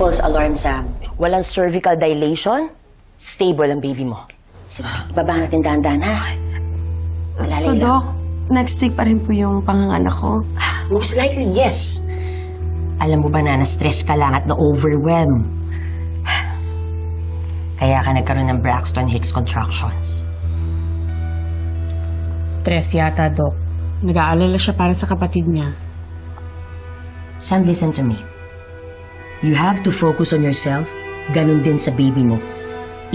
false alarm, Sam. Walang cervical dilation. Stable ang baby mo. Sige, baba natin dahan-dahan, ha? Malalay So, lang. Doc, next week pa rin po yung panganganak ko. Most likely, yes. Alam mo ba na na-stress ka lang at na-overwhelm? Kaya ka nagkaroon ng Braxton Hicks contractions. Stress yata, Doc. Nag-aalala siya para sa kapatid niya. Sam, listen to me. You have to focus on yourself. Ganon din sa baby mo.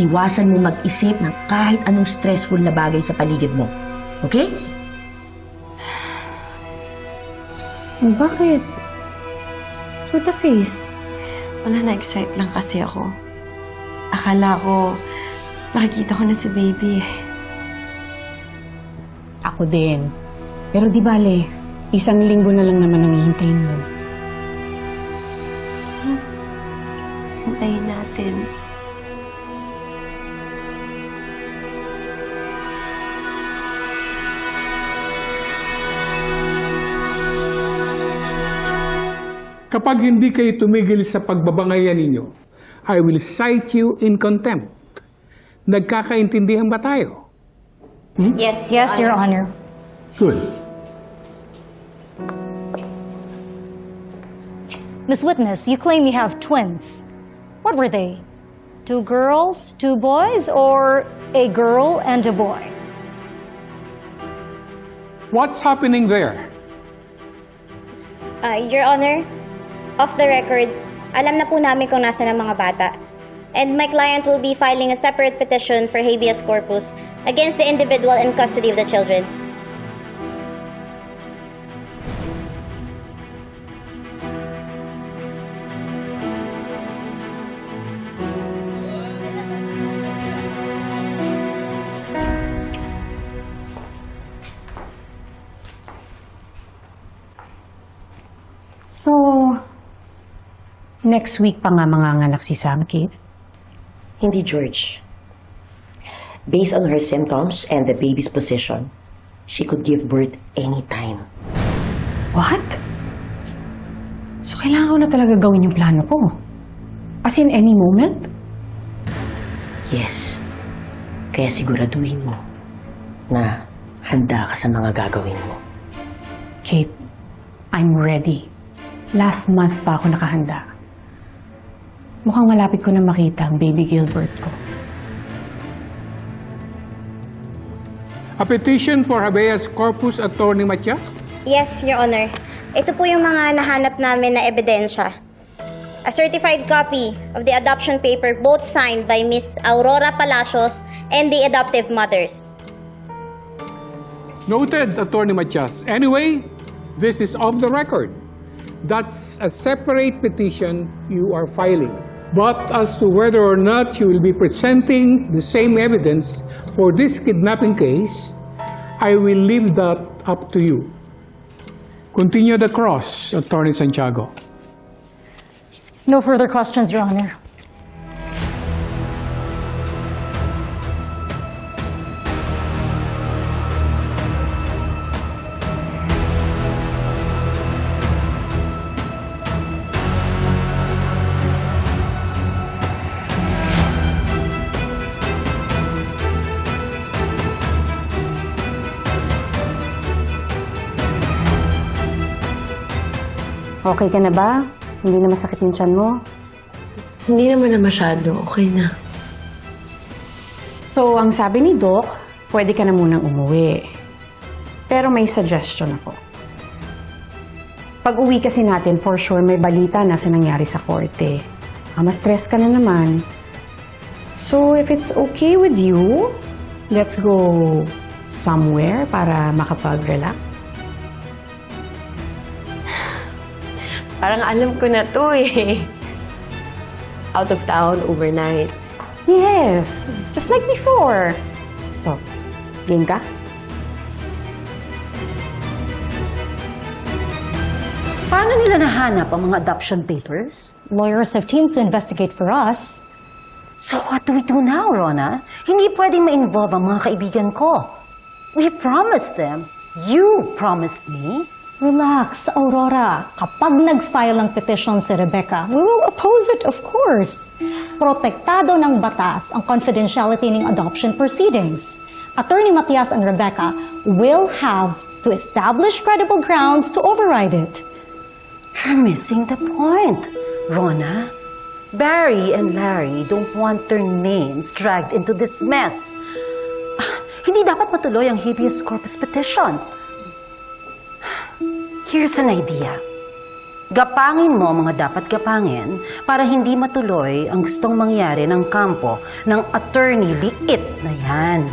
Iwasan mo mag-isip ng kahit anong stressful na bagay sa paligid mo. Okay? Bakit? What the face? Wala na-excite lang kasi ako. Akala ko, makikita ko na si baby. Ako din. Pero di bale, isang linggo na lang naman ang hihintayin mo. Hintayin natin. Kapag hindi kayo tumigil sa pagbabangayan ninyo, I will cite you in contempt. Nagkakaintindihan ba tayo? Yes, yes, Your Honor. Good. Miss Witness, you claim you have twins. What were they? Two girls, two boys, or a girl and a boy? What's happening there? Ah, Your Honor, off the record, alam na po namin kung nasa ng mga bata. And my client will be filing a separate petition for habeas corpus against the individual in custody of the children. So, next week pa nga mga anak si Sam, Kate. Hindi, George. Based on her symptoms and the baby's position, she could give birth anytime. What? So, kailangan ko na talaga gawin yung plano ko. As in any moment? Yes. Kaya siguraduhin mo na handa ka sa mga gagawin mo. Kate, I'm ready. Last month pa ako nakahanda. Mukhang malapit ko na makita ang baby Gilbert ko. A petition for habeas corpus, Attorney Matias? Yes, Your Honor. Ito po yung mga nahanap namin na ebidensya. A certified copy of the adoption paper both signed by Miss Aurora Palacios and the adoptive mothers. Noted, Attorney Matias. Anyway, this is off the record. That's a separate petition you are filing. But as to whether or not you will be presenting the same evidence for this kidnapping case, I will leave that up to you. Continue the cross, Attorney Santiago. No further questions, Your Honor. Okay ka na ba? Hindi na masakit yung tiyan mo? Hindi naman na masyado. Okay na. So, ang sabi ni Doc, pwede ka na munang umuwi. Pero may suggestion ako. Pag uwi kasi natin, for sure may balita na sa nangyari sa korte. Ah, ma-stress ka na naman. So, if it's okay with you, let's go somewhere para makapag-relax. Parang alam ko na to eh. Out of town overnight. Yes, just like before. So, game ka? Paano nila nahanap ang mga adoption papers? Lawyers have teams to investigate for us. So what do we do now, Rona? Hindi pwedeng ma-involve ang mga kaibigan ko. We promised them. You promised me. Relax, Aurora. Kapag nag-file ng petition si Rebecca, we will oppose it, of course. Protektado ng batas ang confidentiality ng adoption proceedings. Attorney Matias and Rebecca will have to establish credible grounds to override it. You're missing the point, Rona. Barry and Larry don't want their names dragged into this mess. Ah, Hindi dapat matuloy ang habeas corpus petition. Here's an idea. Gapangin mo mga dapat gapangin para hindi matuloy ang gustong mangyari ng kampo ng attorney liit na yan.